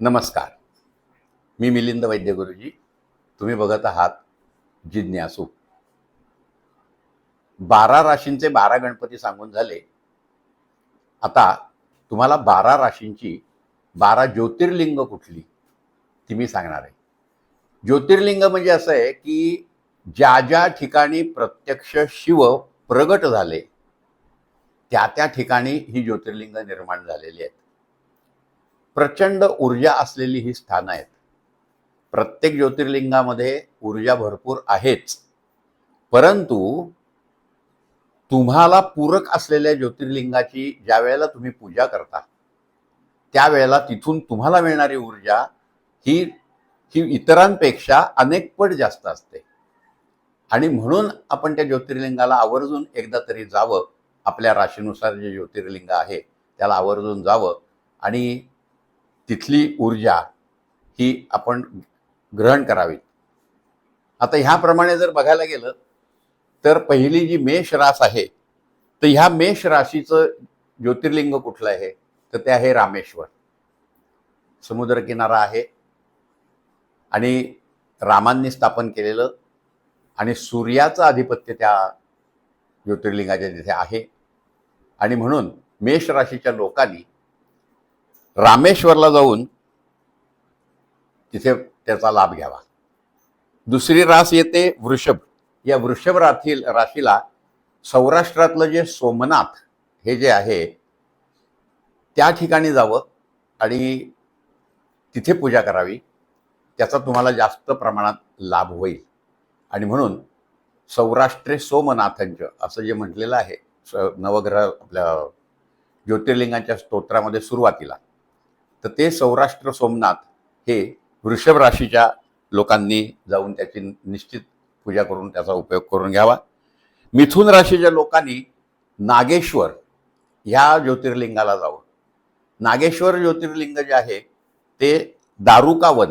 नमस्कार. मी मिलिंद वैद्य गुरुजी. तुम्ही बघत आहात जिज्ञासू. बारा राशींचे बारा गणपती सांगून झाले. आता तुम्हाला बारा राशींची बारा ज्योतिर्लिंग कुठली? ती मी सांगणार आहे. ज्योतिर्लिंग म्हणजे असं आहे की ज्या ज्या ठिकाणी प्रत्यक्ष शिव प्रगट झाले त्या त्या ठिकाणी ही ज्योतिर्लिंग निर्माण झालेली आहेत. प्रचंड ऊर्जा असलेली ही स्थानं आहेत. प्रत्येक ज्योतिर्लिंगामध्ये ऊर्जा भरपूर आहेच. परंतु तुम्हाला पूरक असलेल्या ज्योतिर्लिंगाची ज्या वेळेला तुम्ही पूजा करता त्यावेळेला तिथून तुम्हाला मिळणारी ऊर्जा ही ही इतरांपेक्षा अनेक पट जास्त असते. आणि म्हणून आपण त्या ज्योतिर्लिंगाला आवर्जून एकदा तरी जावं. आपल्या राशीनुसार जे ज्योतिर्लिंग आहे त्याला आवर्जून जावं. आणि तिथली ऊर्जा ही आपण ग्रहण करावी आता ह्याप्रमाणे जर बघायला गेलं तर पहिली जी मेष रास आहे तर ह्या मेष राशीचं ज्योतिर्लिंग कुठलं आहे? तर ते आहे रामेश्वर. समुद्रकिनारा आहे आणि रामांनी स्थापन केलेलं आणि सूर्याचं आधिपत्य त्या ज्योतिर्लिंगाच्या तिथे आहे. आणि म्हणून मेष राशीच्या लोकांनी रामेश्वरला जाऊन तिथे त्याचा लाभ घ्यावा. दुसरी रास येते वृषभ. या वृषभ राथील राशीला सौराष्ट्रातलं जे सोमनाथ हे जे आहे त्या ठिकाणी जावं आणि तिथे पूजा करावी. त्याचा तुम्हाला जास्त प्रमाणात लाभ होईल. आणि म्हणून सौराष्ट्रे सोमनाथांचं असं जे म्हटलेलं आहे स- नवग्रह आपल्या ज्योतिर्लिंगाच्या स्तोत्रामध्ये सुरुवातीला तर ते सौराष्ट्र सोमनाथ हे वृषभ राशीच्या लोकांनी जाऊन त्याची निश्चित पूजा करून त्याचा उपयोग करून घ्यावा. मिथुन राशीच्या लोकांनी नागेश्वर ह्या ज्योतिर्लिंगाला जावं. नागेश्वर ज्योतिर्लिंग जे आहे ते दारुका वन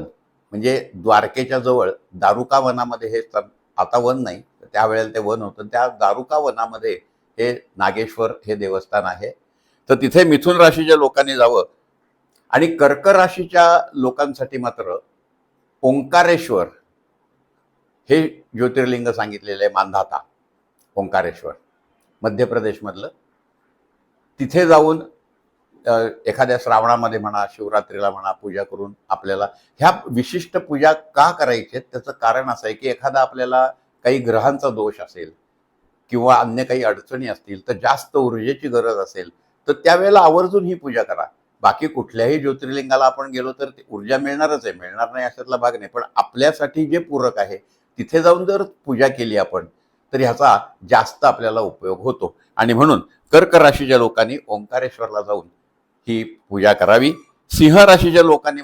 म्हणजे द्वारकेच्या जवळ दारुका वनामध्ये हे स- आता वन नाही त्यावेळेला ते वन होतं. त्या दारुका वनामध्ये हे नागेश्वर हे देवस्थान आहे. तर तिथे मिथुन राशीच्या लोकांनी जावं. आणि कर्क राशीच्या लोकांसाठी मात्र ओंकारेश्वर हे ज्योतिर्लिंग सांगितलेलं आहे मांधाता ओंकारेश्वर. मध्य प्रदेशमधलं तिथे जाऊन एखाद्या श्रावणामध्ये म्हणा शिवरात्रीला म्हणा पूजा करून आपल्याला ह्या विशिष्ट पूजा का करायचे त्याचं कारण असं आहे की एखादा आपल्याला काही ग्रहांचा दोष असेल किंवा अन्य काही अडचणी असतील तर जास्त ऊर्जेची गरज असेल तर त्यावेळेला आवर्जून ही पूजा करा. बाकी कुठल्याही ज्योतिर्लिंगाला आपण गेलो तर ऊर्जा मिळणारच आहे. मिळणार नाही अशातला भाग नाही. पण आपल्यासाठी जे पूरक आहे तिथे जाऊन जर पूजा केली आपण तर ह्याचा जास्त आपल्याला उपयोग होतो. आणि म्हणून कर्क राशीच्या लोकांनी ओंकारेश्वरला जाऊन ही पूजा करावी. सिंह राशीच्या लोकांनी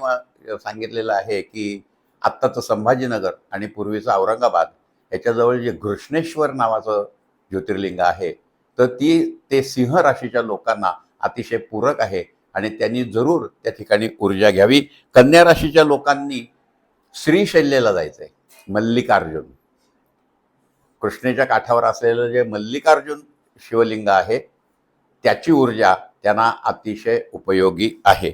सांगितलेलं आहे की आत्ताचं संभाजीनगर आणि पूर्वीचं औरंगाबाद याच्याजवळ जे घृष्णेश्वर नावाचं ज्योतिर्लिंग आहे तर ती ते सिंह राशीच्या लोकांना अतिशय पूरक आहे. आणि त्यांनी जरूर त्या ठिकाणी ऊर्जा घ्यावी. कन्या राशीच्या लोकांनी श्रीशैल्यला आहे मल्लिकार्जुन. कृष्णेच्या काठावर असलेलं जे मल्लिकार्जुन शिवलिंग आहे त्याची ऊर्जा त्यांना अतिशय उपयोगी आहे.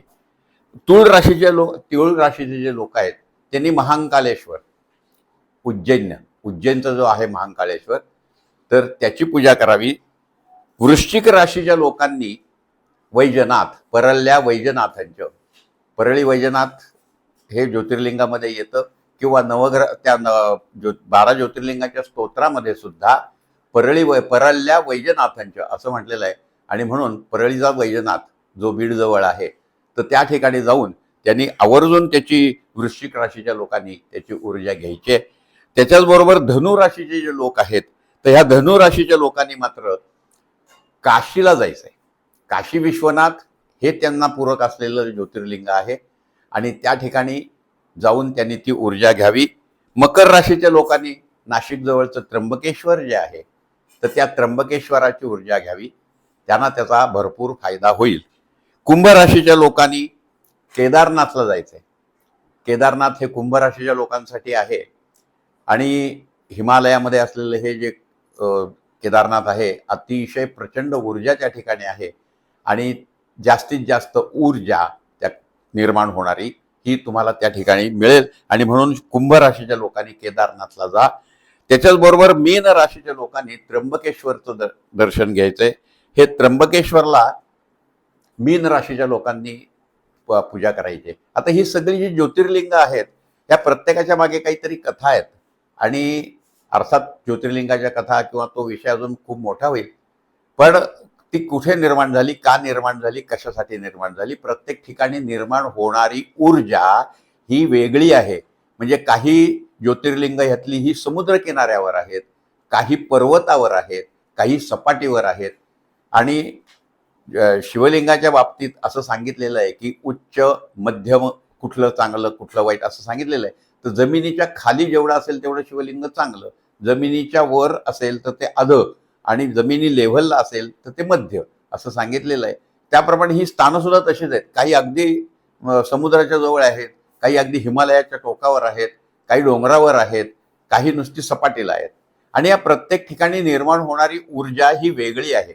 तुळ राशीचे लोक तिळ राशीचे जे लोक आहेत त्यांनी महांकालेश्वर उज्जैन. उज्जैनचा जो आहे महांकालेश्वर तर त्याची पूजा करावी. वृश्चिक राशीच्या लोकांनी वैजनाथ परल्ल्या वैजनाथांचं. परळी वैजनाथ हे ज्योतिर्लिंगामध्ये येतं किंवा नवग्रह त्या न ज्यो बारा ज्योतिर्लिंगाच्या स्तोत्रामध्ये सुद्धा परळी वै परल्ल्या वैजनाथांचं असं म्हटलेलं आहे. आणि म्हणून परळीचा वैजनाथ जो बीडजवळ आहे तर त्या ठिकाणी जाऊन त्यांनी आवर्जून त्याची वृश्चिक राशीच्या लोकांनी त्याची ऊर्जा घ्यायची आहे. त्याच्याचबरोबर धनुराशीचे जे लोक आहेत तर ह्या धनुराशीच्या लोकांनी मात्र काशीला जायचं आहे काशी विश्वनाथ हे त्यांना पूरक असलेलं ज्योतिर्लिंग आहे. आणि त्या ठिकाणी जाऊन त्यांनी ती ऊर्जा घ्यावी. मकर राशीच्या लोकांनी नाशिकजवळचं त्र्यंबकेश्वर जे आहे तर त्या त्र्यंबकेश्वराची ऊर्जा घ्यावी. त्यांना त्याचा भरपूर फायदा होईल. कुंभ राशीच्या लोकांनी केदारनाथला जायचं आहे केदारनाथ हे कुंभ राशीच्या लोकांसाठी आहे. आणि हिमालयामध्ये असलेलं हे जे केदारनाथ आहे अतिशय प्रचंड ऊर्जा त्या ठिकाणी आहे. आणि जास्तीत जास्त ऊर्जा त्या निर्माण होणारी ही तुम्हाला त्या ठिकाणी मिळेल. आणि म्हणून कुंभ राशीच्या लोकांनी केदारनाथला जा. त्याच्याचबरोबर मीन राशीच्या लोकांनी त्र्यंबकेश्वरचं दर- दर्शन घ्यायचं आहे हे त्र्यंबकेश्वरला मीन राशीच्या लोकांनी प- पूजा करायची. आता ही सगळी जी ज्योतिर्लिंग आहेत त्या प्रत्येकाच्या मागे काहीतरी कथा आहेत. आणि अर्थात ज्योतिर्लिंगाच्या कथा किंवा तो विषय अजून खूप मोठा होईल. पण ती कुठे निर्माण झाली का निर्माण झाली कशासाठी निर्माण झाली प्रत्येक ठिकाणी निर्माण होणारी ऊर्जा ही वेगळी आहे. म्हणजे काही ज्योतिर्लिंग ह्यातली ही समुद्र किनाऱ्यावर आहेत काही पर्वतावर आहेत काही सपाटीवर आहेत. आणि शिवलिंगाच्या बाबतीत असं सांगितलेलं आहे की उच्च मध्यम कुठलं चांगलं कुठलं वाईट असं सांगितलेलं आहे. तर जमिनीच्या खाली जेवढं असेल तेवढं शिवलिंग चांगलं. जमिनीच्या वर असेल तर ते अधं आणि जमिनी लेव्हलला असेल तर ते मध्य असं सांगितलेलं आहे. त्याप्रमाणे ही स्थानंसुद्धा तशीच आहेत. काही अगदी समुद्राच्या जवळ आहेत काही अगदी हिमालयाच्या टोकावर आहेत काही डोंगरावर आहेत काही नुसती सपाटीला आहेत. आणि या प्रत्येक ठिकाणी निर्माण होणारी ऊर्जा ही वेगळी आहे.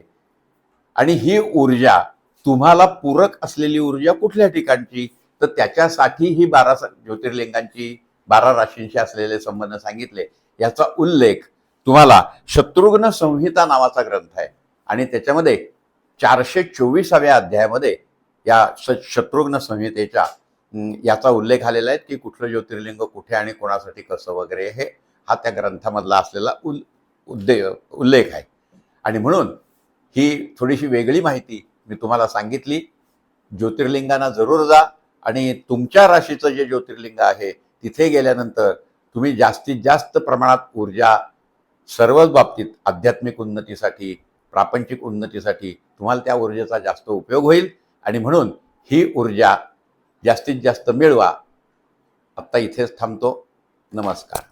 आणि ही ऊर्जा तुम्हाला पूरक असलेली ऊर्जा कुठल्या ठिकाणची? तर त्याच्यासाठी ही बारा ज्योतिर्लिंगांची बारा राशींशी असलेले संबंध सांगितले. याचा उल्लेख तुम्हाला शत्रुघ्न संहिता नावाचा ग्रंथ आहे. आणि त्याच्यामध्ये चारशे चोवीसाव्या अध्यायामध्ये या स शत्रुघ्न संहितेच्या याचा उल्लेख आलेला आहे की कुठलं ज्योतिर्लिंग कुठे आणि कोणासाठी कसं वगैरे हे हा त्या ग्रंथामधला असलेला उल उद्दे उल्लेख आहे. आणि म्हणून ही थोडीशी वेगळी माहिती मी तुम्हाला सांगितली. ज्योतिर्लिंगांना जरूर जा आणि तुमच्या राशीचं जे ज्योतिर्लिंग आहे तिथे गेल्यानंतर तुम्ही जास्तीत जास्त प्रमाणात ऊर्जा सर्वच बाबतीत आध्यात्मिक उन्नतीसाठी प्रापंचिक उन्नतीसाठी तुम्हाला त्या ऊर्जेचा जास्त उपयोग होईल. आणि म्हणून ही ऊर्जा जास्तीत जास्त मिळवा. आत्ता इथेच थांबतो. नमस्कार.